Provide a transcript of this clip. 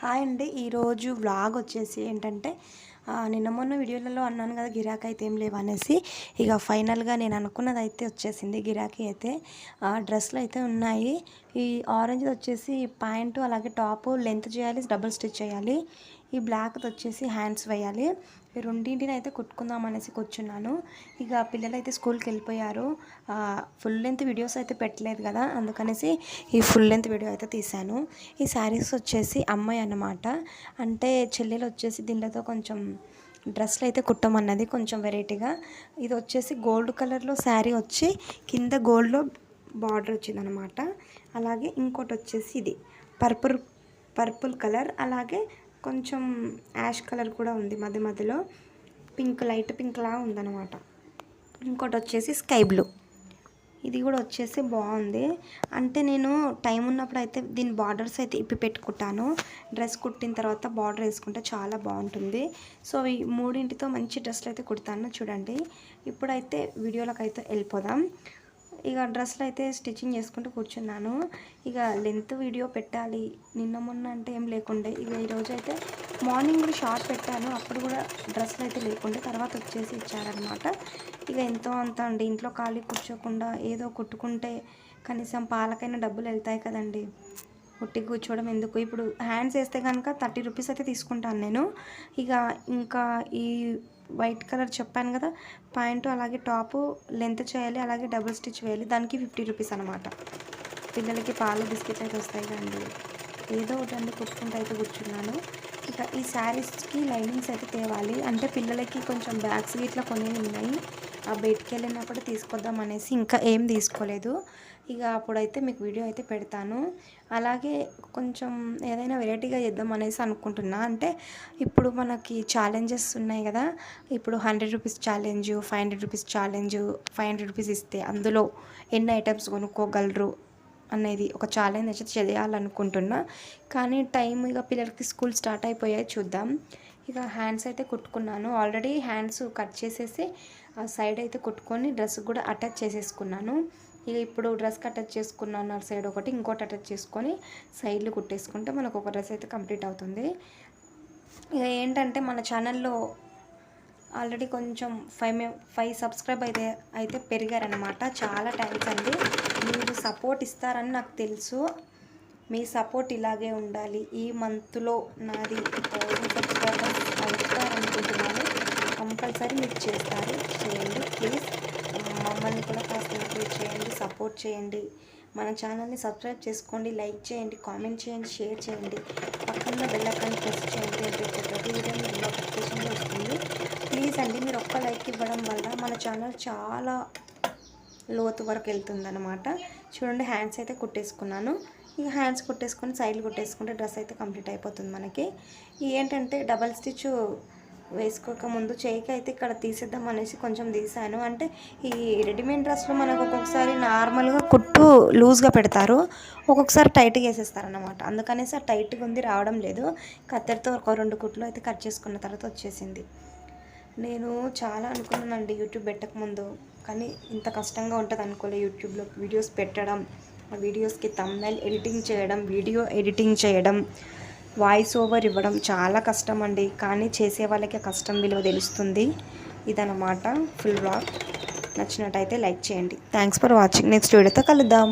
Hi అండి. ఈరోజు vlog వచ్చేసి ఏంటంటే నిన్న మొన్న వీడియోలలో అన్నాను కదా గిరాకీ అయితే ఏం లేవు అనేసి ఇక ఫైనల్గా నేను అనుకున్నది అయితే వచ్చేసింది గిరాకీ అయితే. డ్రెస్లు డ్రెస్సులు అయితే ఉన్నాయి. ఈ ఆరెంజ్ వచ్చేసి ప్యాంటు అలాగే టాపు లెంత్ చేయాలి డబుల్ స్టిచ్ చేయాలి. ఈ బ్లాక్ది వచ్చేసి హ్యాండ్స్ వేయాలి. ఈ రెండింటిని అయితే కుట్టుకుందాం అనేసి కూర్చున్నాను. ఇక పిల్లలు అయితే స్కూల్కి వెళ్ళిపోయారు. ఫుల్ లెంత్ వీడియోస్ అయితే పెట్టలేదు కదా అందుకనేసి ఈ ఫుల్ లెంత్ వీడియో అయితే తీశాను. ఈ శారీస్ వచ్చేసి అమ్మాయి అన్నమాట. అంటే చెల్లెలు వచ్చేసి దీనితో కొంచెం డ్రెస్లు అయితే కుట్టమన్నది కొంచెం వెరైటీగా ఇది వచ్చేసి గోల్డ్ కలర్లో శారీ వచ్చి కింద గోల్డ్లో బార్డర్ వచ్చిందనమాట అలాగే ఇంకోటి వచ్చేసి ఇది. పర్పుల్ పర్పుల్ కలర్ అలాగే కొంచెం యాష్ కలర్ కూడా ఉంది మధ్య మధ్యలో. పింక్ లైట్ పింక్లా ఉందన్నమాట. ఇంకోటి వచ్చేసి స్కై బ్లూ. ఇది కూడా వచ్చేసి బాగుంది. అంటే నేను టైం ఉన్నప్పుడు అయితే దీని బార్డర్స్ అయితే ఇప్పి పెట్టుకుంటాను. డ్రెస్ కుట్టిన తర్వాత బార్డర్ వేసుకుంటే చాలా బాగుంటుంది. సో ఈ మూడింటితో మంచి డ్రెస్లు అయితే కుడతాను. చూడండి. ఇప్పుడైతే వీడియోలకు అయితే వెళ్ళిపోదాం. ఇక డ్రెస్లు అయితే స్టిచ్చింగ్ చేసుకుంటూ కూర్చున్నాను. ఇక లెంత్ వీడియో పెట్టాలి. నిన్న మొన్న అంటే ఏం లేకుండే. ఇక ఈరోజు అయితే మార్నింగ్ కూడా షార్ట్ పెట్టాను. అప్పుడు కూడా డ్రెస్లు అయితే లేకుండే. తర్వాత వచ్చేసి ఇచ్చారనమాట ఇక ఎంతో అంత అండి. ఇంట్లో ఖాళీ కూర్చోకుండా ఏదో కుట్టుకుంటే కనీసం పాలకైనా డబ్బులు వెళ్తాయి కదండి. ఉట్టి కూర్చోవడం ఎందుకు? ఇప్పుడు హ్యాండ్స్ వేస్తే కనుక థర్టీ రూపీస్ అయితే తీసుకుంటాను నేను. ఇక ఇంకా ఈ వైట్ కలర్ చెప్పాను కదా ప్యాంటు అలాగే టాపు లెంత్ చేయాలి అలాగే డబుల్ స్టిచ్ వేయాలి. దానికి ఫిఫ్టీ రూపీస్ అనమాట పిల్లలకి పాలు బిస్కెట్స్ అయితే వస్తాయి కదండి. ఏదో ఒకటి అండి కుట్టుకుంటూ అయితే కూర్చున్నాను. ఇక ఈ శారీస్కి లైనింగ్స్ అయితే తేవాలి. అంటే పిల్లలకి కొంచెం బ్యాగ్స్ ఇట్లా కొన్ని ఉన్నాయి. బయటికి వెళ్ళినప్పుడు తీసుకొద్దాం అనేసి ఇంకా ఏం తీసుకోలేదు. ఇక అప్పుడైతే మీకు వీడియో అయితే పెడతాను. అలాగే కొంచెం ఏదైనా వెరైటీగా చేద్దాం అనేసి అనుకుంటున్నా. అంటే ఇప్పుడు మనకి ఛాలెంజెస్ ఉన్నాయి కదా. ఇప్పుడు hundred rupees challenge five hundred rupees challenge five hundred rupees ఇస్తే అందులో ఎన్ని ఐటమ్స్ కొనుక్కోగలరు అనేది ఒక ఛాలెంజ్ అయితే చేయాలనుకుంటున్నా. కానీ టైం ఇక పిల్లలకి స్కూల్ స్టార్ట్ అయిపోయాయి చూద్దాం. ఇక హ్యాండ్స్ అయితే కుట్టుకున్నాను. ఆల్రెడీ హ్యాండ్స్ కట్ చేసేసి ఆ సైడ్ అయితే కుట్టుకొని డ్రెస్ కూడా అటాచ్ చేసేసుకున్నాను. ఇక ఇప్పుడు డ్రెస్కి అటాచ్ చేసుకున్నాను. ఆ సైడ్ ఒకటి ఇంకోటి అటాచ్ చేసుకొని సైడ్లు కుట్టేసుకుంటే మనకు ఒక డ్రెస్ అయితే కంప్లీట్ అవుతుంది. ఇక ఏంటంటే మన ఛానల్లో ఆల్రెడీ కొంచెం ఫైవ్ మే ఫైవ్ సబ్స్క్రైబ్ అయితే అయితే పెరిగారనమాట చాలా థ్యాంక్స్ అండి. మీరు సపోర్ట్ ఇస్తారని నాకు తెలుసు. మీ సపోర్ట్ ఇలాగే ఉండాలి. ఈ మంత్లో నాది థౌజండ్ అనుకుంటున్నాను. కంపల్సరీ మీరు చేస్తారు. చేయండి ప్లీజ్. మమ్మల్ని కూడా కాస్త ఎంకరేజ్ చేయండి సపోర్ట్ చేయండి. మన ఛానల్ని సబ్స్క్రైబ్ చేసుకోండి లైక్ చేయండి కామెంట్ చేయండి షేర్ చేయండి. పక్కన బెల్ ప్రెస్ చేయండి అంటే ప్రతి విధంగా నోటిఫికేషన్లో వస్తుంది. ప్లీజ్ అండి మీరు ఒక్క లైక్ ఇవ్వడం వల్ల మన ఛానల్ చాలా లోతు వరకు వెళ్తుందనమాట చూడండి హ్యాండ్స్ అయితే కుట్టేసుకున్నాను. ఇక హ్యాండ్స్ కుట్టేసుకొని సైడ్లు కుట్టేసుకుంటే డ్రెస్ అయితే కంప్లీట్ అయిపోతుంది మనకి. ఏంటంటే డబల్ స్టిచ్ వేసుకోకముందు చేయికి అయితే ఇక్కడ తీసేద్దాం అనేసి కొంచెం తీసాను. అంటే ఈ రెడీమేడ్ డ్రెస్లో మనకు ఒక్కొక్కసారి నార్మల్గా కుట్టు లూజ్గా పెడతారు. ఒక్కొక్కసారి టైట్గా వేసేస్తారు అనమాట అందుకనేసి ఆ టైట్గా ఉంది రావడం లేదు. కత్తెరతో ఒక రెండు కుట్లు అయితే కట్ చేసుకున్న తర్వాత వచ్చేసింది. నేను చాలా అనుకున్నానండి యూట్యూబ్ పెట్టకముందు కానీ ఇంత కష్టంగా ఉంటుంది అనుకోలే యూట్యూబ్లో వీడియోస్ పెట్టడం ఆ వీడియోస్కి తమ్నైల్ ఎడిటింగ్ చేయడం వీడియో ఎడిటింగ్ చేయడం. వాయిస్ ఓవర్ ఇవ్వడం చాలా కష్టం అండి కానీ చేసే వాళ్ళకి కష్టం విలువ తెలుస్తుంది. ఇదన్నమాట ఫుల్ బ్లాగ్ నచ్చినట్టయితే లైక్ చేయండి. Thanks for watching. నెక్స్ట్ వీడియోతో కలుద్దాం.